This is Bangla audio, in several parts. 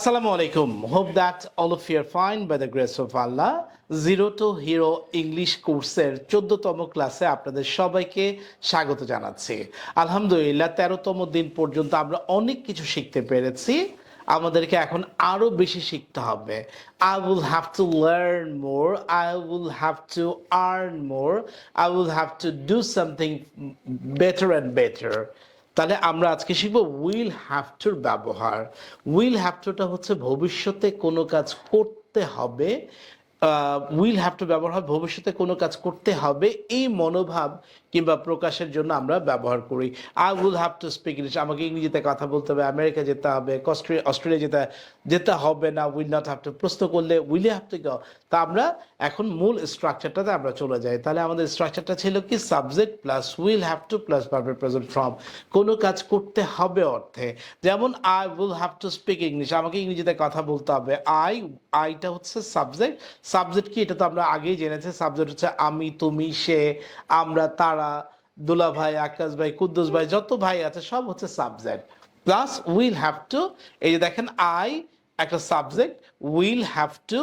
Assalamu alaikum. Hope that all of you fine by the grace of Allah. Zero to hero English কোর্সের চোদ্দতম ক্লাসে আপনাদের সবাইকে স্বাগত জানাচ্ছি। আলহামদুলিল্লাহ, তেরোতম দিন পর্যন্ত আমরা অনেক কিছু শিখতে পেরেছি। আমাদেরকে এখন আরও বেশি শিখতে হবে। I will have to learn more I will have to earn more I will have to do something better and better তাহলে আমরা আজকে শিখব উইল হ্যাভ টুর ব্যবহার। উইল হ্যাভ টুটা হচ্ছে ভবিষ্যতে কোনো কাজ করতে হবে। উইল হ্যাভ টু ব্যবহার ভবিষ্যতে কোনো কাজ করতে হবে। এই মনোভাব কিংবা প্রকাশের জন্য আমরা ব্যবহার করি। I will have to speak English আমাকে ইংরেজিতে কথা বলতে হবে, আমেরিকা যেতে হবে অস্ট্রেলিয়া যেতে যেতে হবে না উইল নট হ্যাভ টু প্রশ্ন করলে উইল হ্যাভ টু গো তা আমরা এখন মূল স্ট্রাকচারটাতে আমরা চলে যাই। তাহলে আমাদের স্ট্রাকচারটা ছিল কি? Subject plus will have to plus ভার্বের প্রেজেন্ট ফ্রম কোনো কাজ করতে হবে অর্থে। যেমন I will have to speak English আমাকে ইংরেজিতে কথা বলতে হবে। আই আইটা হচ্ছে সাবজেক্ট সাবজেক্ট কি? এটা তো আমরা আগেই জেনেছি। সাবজেক্ট হচ্ছে আমি, তুমি, সে, আমরা, তারা দুলা ভাই, আকাশ ভাই, কুদ্দুস ভাই, যত ভাই আছে, সব হচ্ছে subject plus will have to এই যে দেখেন আই একটা subject will have to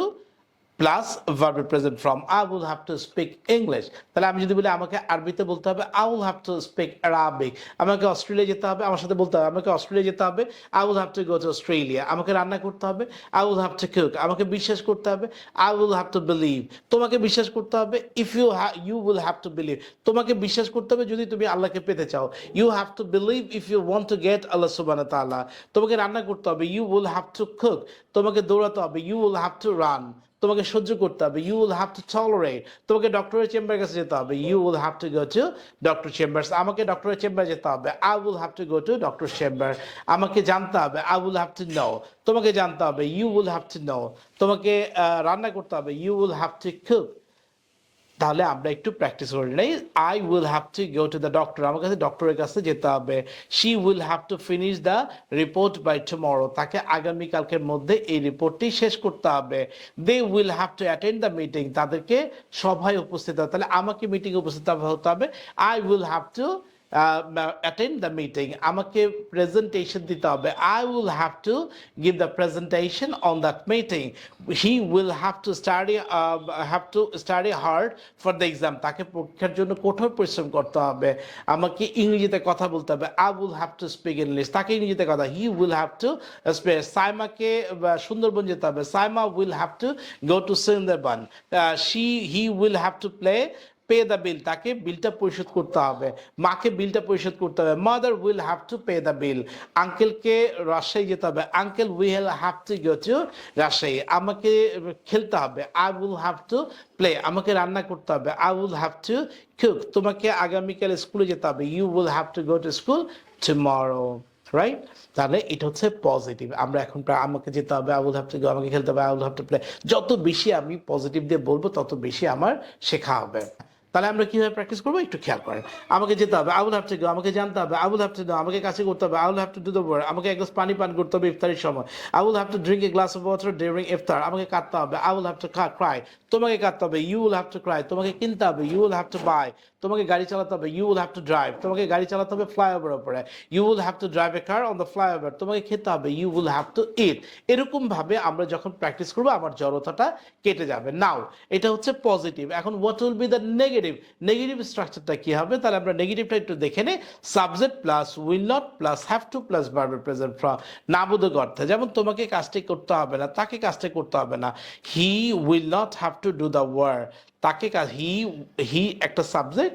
plus ভার্বের present from I will have to speak English তাহলে আমি যদি বলি, আমাকে আরবিতে বলতে হবে I will have to speak Arabic আমাকে অস্ট্রেলিয়া যেতে হবে, আমার সাথে বলতে হবে, আমাকে অস্ট্রেলিয়া যেতে হবে I will have to go to Australia আমাকে রান্না করতে হবে I will have to cook আমাকে বিশ্বাস করতে হবে I will have to believe তোমাকে বিশ্বাস করতে হবে if you you will have to believe তোমাকে বিশ্বাস করতে হবে যদি তুমি আল্লাহকে পেতে চাও। You have to believe if you want to get আল্লাহ সুবান তাআলা তোমাকে রান্না করতে হবে you will have to cook তোমাকে দৌড়াতে হবে you will have to run তোমাকে সহ্য করতে হবে। You will have to tolerate তোমাকে ডক্টরের চেম্বারের কাছে যেতে হবে। You will have to go to doctor chambers আমাকে ডক্টরের চেম্বারে যেতে হবে। I will have to go to doctor chamber আমাকে জানতে হবে। I will have to know তোমাকে জানতে হবে। You will have to know তোমাকে রান্না করতে হবে। You will have to cook তাহলে আমরা একটু প্র্যাকটিস করি নেই। I will have to go to the doctor আমার কাছে ডক্টরের কাছে যেতে হবে। She will have to finish the report by tomorrow তাকে আগামীকালকের মধ্যে এই রিপোর্টটি শেষ করতে হবে। They will have to attend the meeting তাদেরকে সভায় উপস্থিত হবে। তাহলে আমাকে মিটিংয়ে উপস্থিত হতে হবে। I will have to attend the meeting আমাকে প্রেজেন্টেশন দিতে হবে I will have to give the presentation on that meeting he will have to study have to study hard for the exam তাকে পরীক্ষার জন্য কঠোর পরিশ্রম করতে হবে। আমাকে ইংরেজিতে কথা বলতে হবে। I will have to speak English তাকে ইংরেজিতে কথা। He will have to space সাইমাকে আহ, সুন্দরবন যেতে হবে। Saima will have to go to Sundarban she he will have to play pay the bill তাকে বিলটা পরিশোধ করতে হবে। মাকে বিলটা পরিশোধ করতে হবে। Mother will have to pay the bill আঙ্কেলকে রাজশাহী যেতে হবে। Uncle will have to go to Rajshahi. আমাকে খেলতে হবে। I will have to play আমাকে রান্না করতে হবে। I will have to cook তোমাকে আগামীকাল স্কুলে যেতে হবে। You will have to go to school tomorrow right তাহলে এটা হচ্ছে পজিটিভ আমরা এখন প্রায় আমাকে যেতে হবে। আই উইল হ্যাভ আমাকে খেলতে হবে। আই উইল হ্যাভ প্লে যত বেশি আমি পজিটিভ দিয়ে বলব, তত বেশি আমার শেখা হবে। তাহলে আমরা কীভাবে প্র্যাকটিস করব? একটু খেয়াল করেন। আমাকে যেতে হবে আই উইল হ্যাভ টু আমাকে জানতে হবে উইল হ্যাভ টু ডু আমাকে কাছে করতে হবে I will have to do আমাকে এক গ্লাস পানি পান করতে হবে ইফতারের সময়। Will have to drink a glass of water during ইফতার আমাকে কাঁদতে হবে উইল হ্যাভ টু ক্রাই তোমাকে কাঁদতে হবে you will have to cry তোমাকে কিনতে হবে you will have to buy তোমাকে গাড়ি চালাতে হবে you will have to drive তোমাকে গাড়ি চালাতে হবে ফ্লাইওভার উপরে you will have to drive a car on the flyover তোমাকে খেতে হবে you will have to eat এরকম ভাবে আমরা যখন প্র্যাকটিস করব, আমার জড়তাটা কেটে যাবে। নাও এটা হচ্ছে পজিটিভ এখন what will be the negative negative negative স্ট্রাকচারটা কি হবে? তাহলে আমরা নেগেটিভটা একটু দেখে নিই subject plus will not plus have to plus ভার্বের প্রেজেন্ট ফ্রম নাবোধক অর্থে। যেমন তোমাকে কাজটি করতে হবে না, তাকে কাজটি করতে হবে না। He will not have to do the work তাকে কাজ হি হি একটা সাবজেক্ট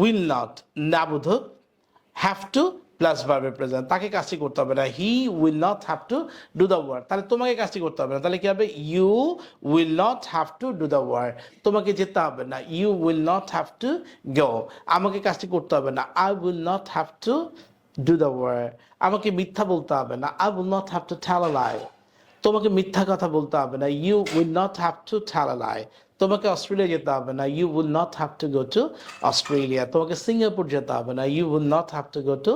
উইল নট নাবোধক হ্যাভ টু প্লাস ভার্বের প্রেজেন্ট তাকে কাজটি করতে হবে না। He will not have to do the work তাহলে তোমাকে কাজটি করতে হবে না। তাহলে কি হবে? You will not have to do the work তোমাকে যেতে হবে না। You will not have to go আমাকে কাজটি করতে হবে না। I will not have to do the work আমাকে মিথ্যা বলতে হবে না। I will not have to a lie তোমাকে মিথ্যা কথা বলতে হবে না। You will not have to a lie তোমাকে অস্ট্রেলিয়া যেতে হবে না you will not have to go to Australia তোমাকে সিঙ্গাপুর যেতে হবে না you will not have to go to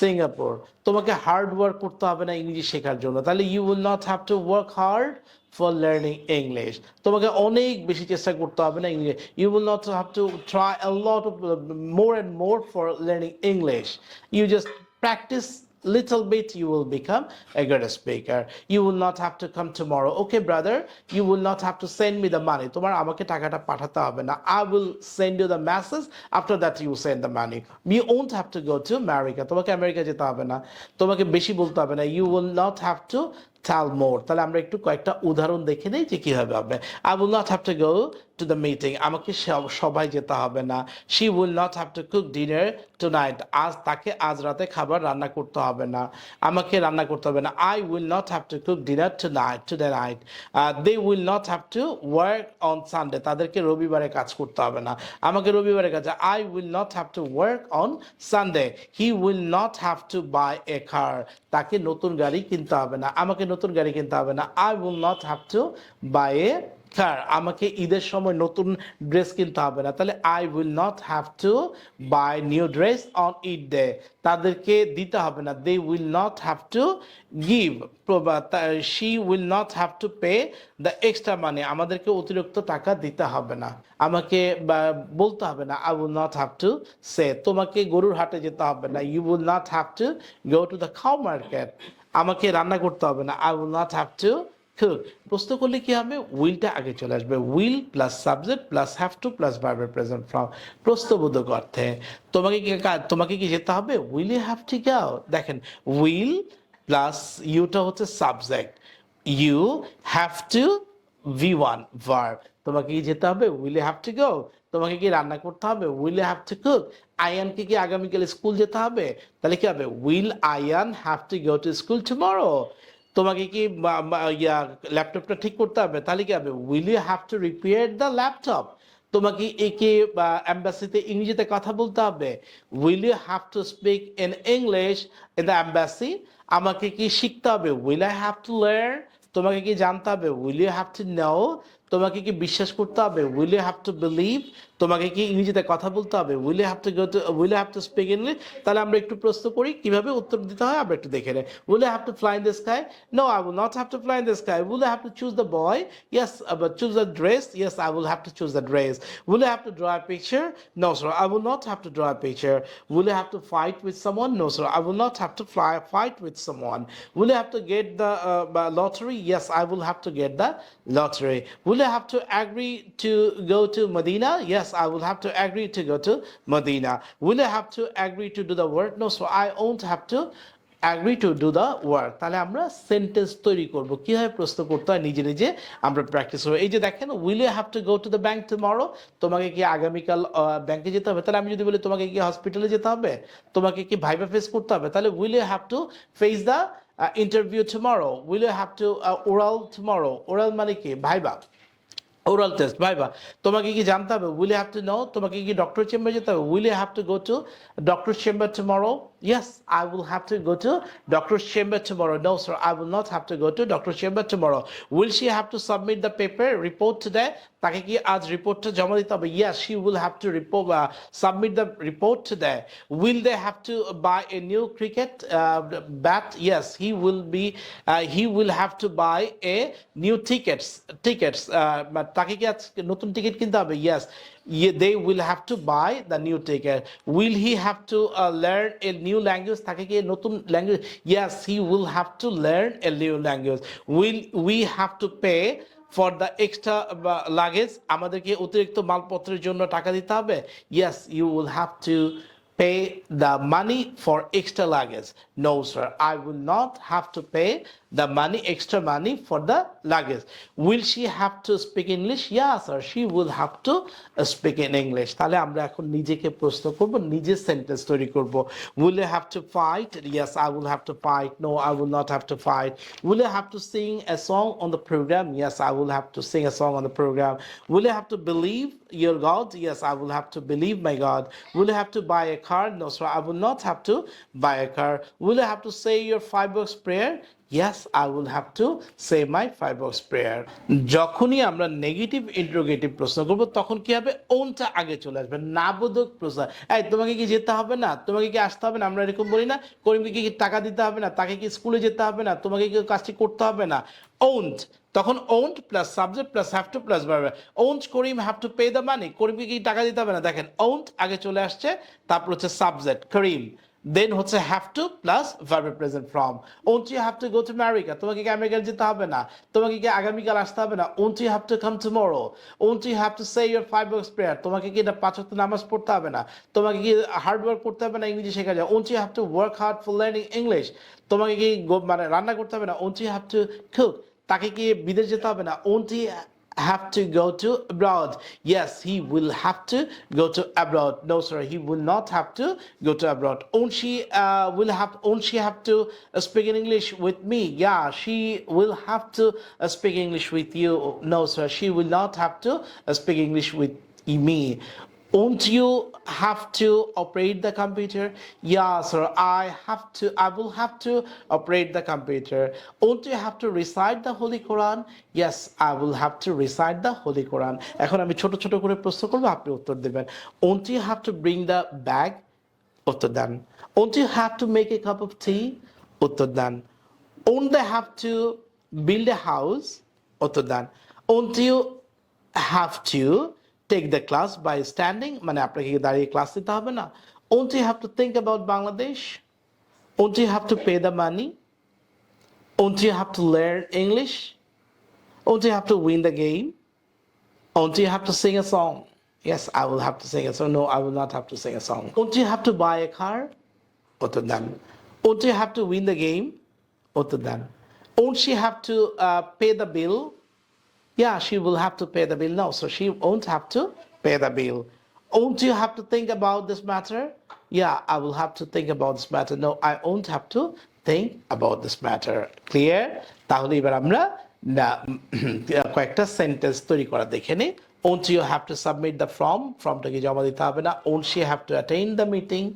Singapore তোমাকে হার্ড ওয়ার্ক করতে হবে না ইংরেজি শেখার জন্য। তাহলে you will not have to work hard for learning English তোমাকে অনেক বেশি চেষ্টা করতে হবে না English. You will not have to try lot more and more for learning English you just practice little bit you will become a good speaker you will not have to come tomorrow okay brother you will not have to send me the money তোমার আমাকে টাকাটা পাঠাতে হবে না i will send you the message after that you send the money you won't have to go to america তোমাকে আমেরিকা যেতে হবে না তোমাকে বেশি বলতে হবে না you will not have to more তাহলে আমরা একটু কয়েকটা উদাহরণ দেখে নিই যে কীভাবে হবে I will not have to go to the meeting আমাকে সব- সবাই যেতে হবে না she will not have to cook dinner tonight আজ তাকে আজ রাতে খাবার রান্না করতে হবে না আমাকে রান্না করতে হবে না I will not have to cook dinner tonight today night uh, they will not have to work on Sunday তাদেরকে রবিবারে কাজ করতে হবে না আমাকে রবিবারে কাজ I will not have to work on Sunday he will not have to buy a car তাকে নতুন গাড়ি কিনতে হবে না আমাকে নতুন গাড়ি কিনতে হবে না। I will not have to buy a car আমাকে ঈদের সময় নতুন ড্রেস কিনতে হবে না। তাহলে I will not have to buy new dress on Eid day তাদেরকে দিতে হবে না। They will not have to give she will not have to pay the extra money আমাদেরকে অতিরিক্ত টাকা দিতে হবে না। আমাকে বলতে হবে না I will not have to say তোমাকে গরুর হাটে যেতে হবে না। You will not have to go to the cow market আমাকে রান্না করতে হবে না। I will not have to cook প্রশ্ন করলে কি হবে? উইলটা আগে চলে আসবে। Will plus subject plus have to plus ভার্বের প্রেজেন্ট ফর্ম প্রশ্নবোধক অর্থে। তোমাকে কি তোমাকে কি যেতে হবে? Will you have to go দেখেন উইল প্লাস ইউটা হচ্ছে subject you have to V one verb তোমাকে কি যেতে হবে? উইল হ্যাভ টু গো তোমাকে কি রান্না করতে হবে? উইল হ্যাভ টু কুক আয়ানকে কি আগামীকাল স্কুল যেতে হবে? তাহলে কি হবে? Will Ayan have to go to school tomorrow তোমাকে কি ল্যাপটপটা ঠিক করতে হবে? তাহলে কি হবে? Will you have to repair the laptop তোমাকে একে অ্যাম্বাসিতে ইংরেজিতে কথা বলতে হবে। Will you have to speak in English in the embassy আমাকে কি শিখতে হবে? Will I have to learn তোমাকে কি জানতে হবে? Will you have to know তোমাকে কি বিশ্বাস করতে হবে will you have to believe তোমাকে কি ইংরেজিতে কথা বলতে হবে will you have to go to will you have to speak English তাহলে আমরা একটু প্রশ্ন করি কীভাবে উত্তর দিতে হয় আমরা একটু দেখে নেই will you have to fly in the sky no I will not have to fly in the sky will you have to choose the boy yes choose the dress yes I will have to choose the dress will you have to draw a picture no sir I will not have to draw a picture will you have to fight with someone no sir I will not have to fly fight with someone will you have to get the lottery lottery yes i will have to get the lottery will you have to agree to go to medina? Yes, i will have to agree to go to medina. Will you have to agree to do the work? No, so i won't have to agree to do the work. তাহলে আমরা সেন্টেন্স তৈরি করব। কীভাবে প্রশ্ন করতে হয় নিজে নিজে। আমরা প্র্যাকটিস করব। এই যে দেখেন will you have to go to the bank tomorrow তোমাকে কি আগামীকাল ব্যাংকে যেতে হবে? তাহলে আমি যদি বলি, তোমাকে কি হসপিটালে যেতে হবে? তোমাকে কি ভাইবা ফেস করতে হবে? তাহলে will you have to face the interview tomorrow will you have to oral tomorrow oral মানে কি? ভাইবা ওরাল টেস্ট ভাই বা তোমাকে কি জানতে হবে? উইল হ্যাভ টু নো তোমাকে কি ডক্টর চেম্বার যেতে হবে? Will have to go to doctor chamber tomorrow yes I will have to go to doctor chamber tomorrow no sir I will not have to go to doctor chamber tomorrow will she have to submit the paper report today তাকে কি আজ রিপোর্টটা জমা দিতে হবে? Yes she will have to report submit the report today will they have to buy a new cricket bat yes he will be he will have to buy a new tickets tickets তাকে কি আজকে নতুন টিকিট কিনতে হবে? Yes to buy the new ticket will he have to learn a new language তাকে কি নতুন language yes he will have to learn a new language will we have to pay for the extra luggage আমাদেরকে অতিরিক্ত মালপত্রের জন্য টাকা দিতে হবে yes you will have to pay the money for extra luggage. No, sir, I will not have to pay the money, extra money for the luggage. Will she have to speak English? Yes, sir, she will have to uh, speak in English. তাহলে আমরা এখন নিজেকে প্রশ্ন করব নিজের সেন্টেন্স তৈরি করব Will you have to fight? Yes, I will have to fight. No, I will not have to fight. Will you have to sing a song on the program? Yes, I will have to sing a song on the program. Will you have to believe your God? Yes, I will have to believe my God. Will you have to buy a car? No, sir, I will not have to buy a car. Will you have to say your five bucks prayer? Yes, I will have to say my five bucks prayer. যখনই আমরা নেগেটিভ ইন্টারোগেটিভ প্রশ্ন করব তখন কি হবে? ওনটা আগে চলে আসবে। নাবোধক প্রশ্ন। এই তোমাকে কি যেতে হবে না? তোমাকে কি আসতে হবে না? আমরা এরকম বলি না করিমকে কি টাকা দিতে হবে না? তাকে কি স্কুলে যেতে হবে না? তোমাকে কি কাজটি করতে হবে না? ওন্ট তখন won't plus subject plus have to plus verb won't Karim have to pay the money করিমকে কি টাকা দিতে হবে না? দেখেন ওন্ট আগে চলে আসছে তারপর হচ্ছে সাবজেক্ট করিম। দেন হচ্ছে হ্যাভ টু প্লাস ভার্বের present form won't you have to go to America তোমাকে কি আমেরিকা যেতে হবে না? তোমাকে কি আগামীকাল আসতে হবে না? Won't you have to come tomorrow won't you have to say your five works prayer তোমাকে কি এটা পাঁচ ওয়াক্ত নামাজ পড়তে হবে না? তোমাকে কি হার্ড ওয়ার্ক করতে হবে না ইংরেজি শেখা যায় won't you have to work hard for learning English তোমাকে কি মানে রান্না করতে হবে না? Won't you have to cook তাকে কি বিদেশ যেতে হবে না? Won't you have to go to abroad. Yes, he will have to go to abroad. No, sir, he will not have to go to abroad. Won't she uh, will have won't she have to uh, speak in English with me? Yeah, she will have to uh, speak English with you. No, sir, she will not have to uh, speak English with me. Won't you have to operate the computer? Yeah, sir, I have to, I will have to operate the computer. Won't you have to recite the Holy Quran? Yes, I will have to recite the Holy Quran. এখন আমি ছোট ছোট করে প্রশ্ন করব আপনি উত্তর দেবেন Won't you have to bring the bag? উত্তর দেন Won't you have to make a cup of tea? উত্তর দেন Won't they have to build a house? উত্তর দেন Won't you have to take the class by standing মানে আপনাকে কি দাঁড়িয়ে ক্লাস দিতে হবে না Won't you have to think about Bangladesh? Won't you have to pay the money? Won't you have to learn English? Won't you have to win the game? Won't you have to sing a song? Yes, I will have to sing a song. No, I will not have to sing a song. Won't you have to buy a car? উত্তর দেন Won't you have to win the game? উত্তর দেন Won't she have to uh, pay the bill? Yeah, she will have to pay the bill. No, so she won't have to pay the bill. Won't you have to think about this matter? Yeah, I will have to think about this matter. No, I won't have to think about this matter. Clear? তাহলে এবার আমরা না কয়েকটা সেন্টেন্স তৈরি করা দেখে নিই Won't you have to submit the form? ফর্মটাকে জমা দিতে হবে না Won't she have to attend the meeting?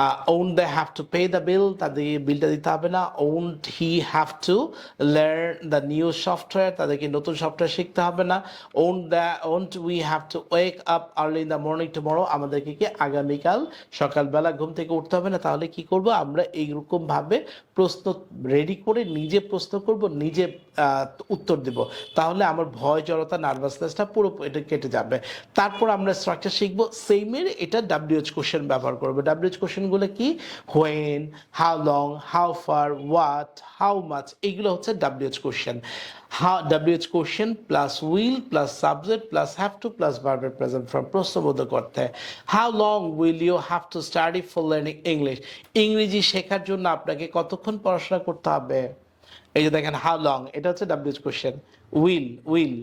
Uh, won't they have to pay the bill? তাদের বিলটা দিতে হবে না Won't he have to learn the new software? তাদেরকে নতুন সফটওয়্যার শিখতে হবে না Won't, the, won't we have to wake up early in the morning tomorrow? আমাদেরকে কি আগামীকাল সকালবেলা ঘুম থেকে উঠতে হবে না তাহলে কি করব আমরা এইরকম ভাবে প্রশ্ন রেডি করে নিজে প্রশ্ন করব নিজে উত্তর দেব তাহলে আমার ভয় জড়তা নার্ভাসনেসটা পুরো এটা কেটে যাবে। তারপর আমরা স্ট্রাকচার শিখব। সেমের এটা ডাব্লিউএইচ কোশ্চেন ব্যবহার করব। ডাব্লিউএইচ কোশ্চেনগুলো কি? When how long how far what how much এগুলো হচ্ছে WH question how WH question plus will plus subject plus have to plus ভার্বের প্রেজেন্ট ফর্ম প্রশ্নবোধক করতে how long will you have to study for learning English ইংরেজি শেখার জন্য আপনাকে কতক্ষণ পড়াশোনা করতে হবে? এই যে দেখেন হাউ লং এটা হচ্ছে WH question will will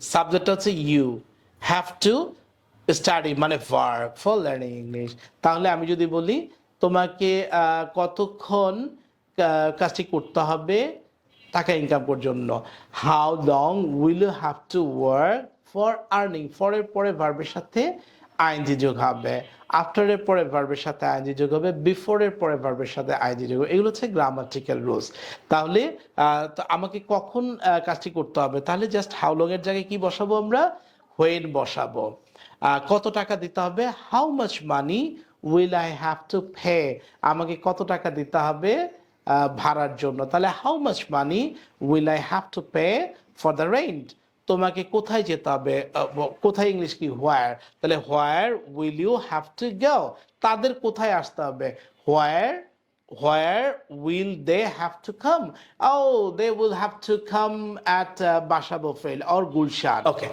subject হচ্ছে ইউ হ্যাভ টু স্টাডি মানে ভার্ব ফর লার্নিং ইংলিশ তাহলে আমি যদি বলি, তোমাকে কতক্ষণ কাজটি করতে হবে টাকা ইনকাম করার জন্য? How long will you have to work for earning ফরের পরে ভার্বের সাথে আইনজি যোগ হবে আফটারের পরে ভার্বের সাথে আইনজি যোগ হবে বিফোরের পরে ভার্বের সাথে আইনজি যোগ হবে। এগুলো হচ্ছে গ্রামাটিক্যাল রুলস তাহলে আমাকে কখন কাজটি করতে হবে? তাহলে জাস্ট হাউ লং এর জায়গায় কি বসাবো আমরা? হোয়েন বসাবো। কত টাকা দিতে হবে? How much money will I have to pay আমাকে কত টাকা দিতে হবে ভাড়ার জন্য? তাহলে how much money will I have to pay for the rent তোমাকে কোথায় যেতে হবে? কোথায় ইংলিশ কি? হোয়ার তাহলে where will you have to go তাদের কোথায় আসতে হবে? Where where will they have to come O they will have to come at Basabo fail or Gulshan okay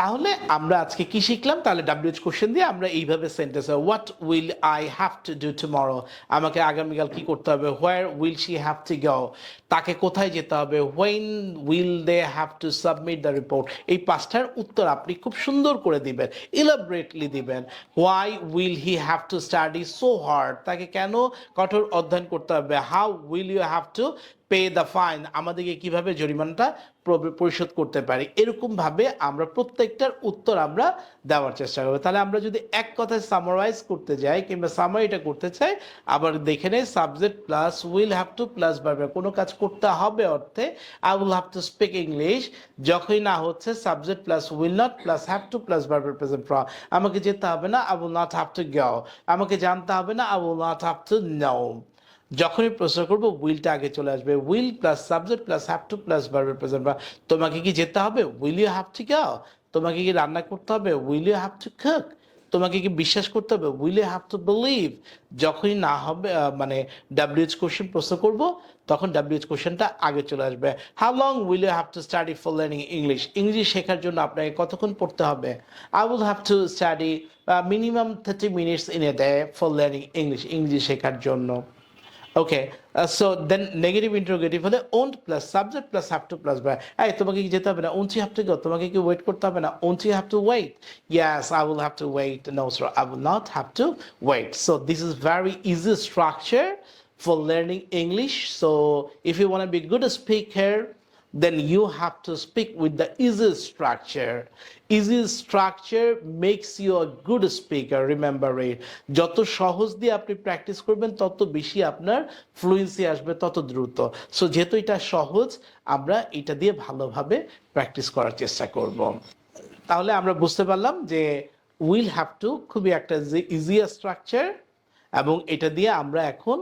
তাহলে আমরা আজকে কি শিখলাম? তাহলে ডাব্লিউএইচ কোশ্চেন দিয়ে আমরা এইভাবে sentence what will I have to do tomorrow আমাকে আগামীকাল কি করতে হবে? Where will she have to go তাকে কোথায় যেতে হবে? When will they have to submit the report এই পাঁচটার উত্তর আপনি খুব সুন্দর করে দিবেন ইলাবরেটলি দিবেন। Why will he have to study so hard তাকে কেন কঠোর অধ্যয়ন করতে হবে? How will you have to pay the fine আমাদেরকে কীভাবে জরিমানাটা পরিশোধ করতে পারি? এরকমভাবে আমরা প্রত্যেকটার উত্তর আমরা দেওয়ার চেষ্টা করব। তাহলে আমরা যদি এক কথায় সামারাইজ করতে যাই কিংবা সামারিটা করতে চাই, আবার দেখে নেই subject plus will have to plus ভার্বে কোনো কাজ করতে হবে অর্থে I will have to speak English যখনই না হচ্ছে subject plus will not plus have to plus ভার্বের প্রেজেন্ট ফ্রম আমাকে যেতে হবে না I will not have to go আমাকে জানতে হবে না I will not have to know যখনই প্রশ্ন করব উইলটা আগে চলে আসবে? Will plus subject plus have to plus ভার্বের প্রেজেন্ট বা তোমাকে কি যেতে হবে? Will you have to go তোমাকে কি রান্না করতে হবে? Will you have to cook তোমাকে কি বিশ্বাস করতে হবে? Will you have to believe যখনই না হবে মানে ডাব্লিউএইচ কোশ্চেন প্রশ্ন করব, তখন ডাব্লিউএইচ কোশ্চেনটা আগে চলে আসবে। How long will you have to study for learning English English শেখার জন্য আপনাকে কতক্ষণ পড়তে হবে? I will have to study minimum thirty minutes in a day for learning English English শেখার জন্য। Okay so then negative interrogative হলে won't plus subject plus have to plus by এই তোমাকে কি যেতে হবে না? Won't you have to go তোমাকে কি ওয়েট করতে হবে না? Won't you have to wait yes I will have to wait no so I will not have to wait so this is very easy structure for learning English. So if you want to be good speaker, then you have to speak with the easy structure. Easy structure makes you a good speaker. Remember it. যত সহজ দিয়ে আপনি প্র্যাকটিস করবেন, তত বেশি আপনার ফ্লুয়েন্সি আসবে, তত দ্রুত সো যেহেতু এটা সহজ, আমরা এটা দিয়ে ভালোভাবে প্র্যাকটিস করার চেষ্টা করব তাহলে আমরা বুঝতে পারলাম যে উইল হ্যাভ টু খুবই একটা ইজি স্ট্রাকচার এবং এটা দিয়ে আমরা এখন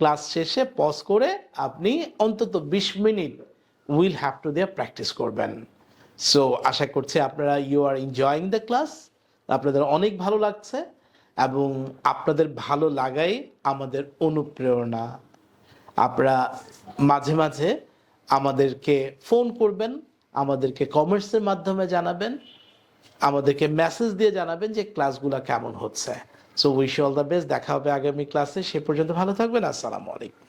ক্লাস শেষে পজ করে আপনি অন্তত বিশ মিনিট উইল হ্যাভ টু দিয়ে প্র্যাকটিস করবেন। সো আশা করছি আপনারা you are enjoying the class আপনাদের অনেক ভালো লাগছে এবং আপনাদের ভালো লাগাই আমাদের অনুপ্রেরণা। আপনারা মাঝে মাঝে আমাদেরকে ফোন করবেন, আমাদেরকে কমেন্টসের মাধ্যমে জানাবেন, আমাদেরকে মেসেজ দিয়ে জানাবেন যে ক্লাসগুলো কেমন হচ্ছে। So wish all the best দেখা হবে আগামী ক্লাসে। সে পর্যন্ত ভালো থাকবেন। আসসালামু আলাইকুম।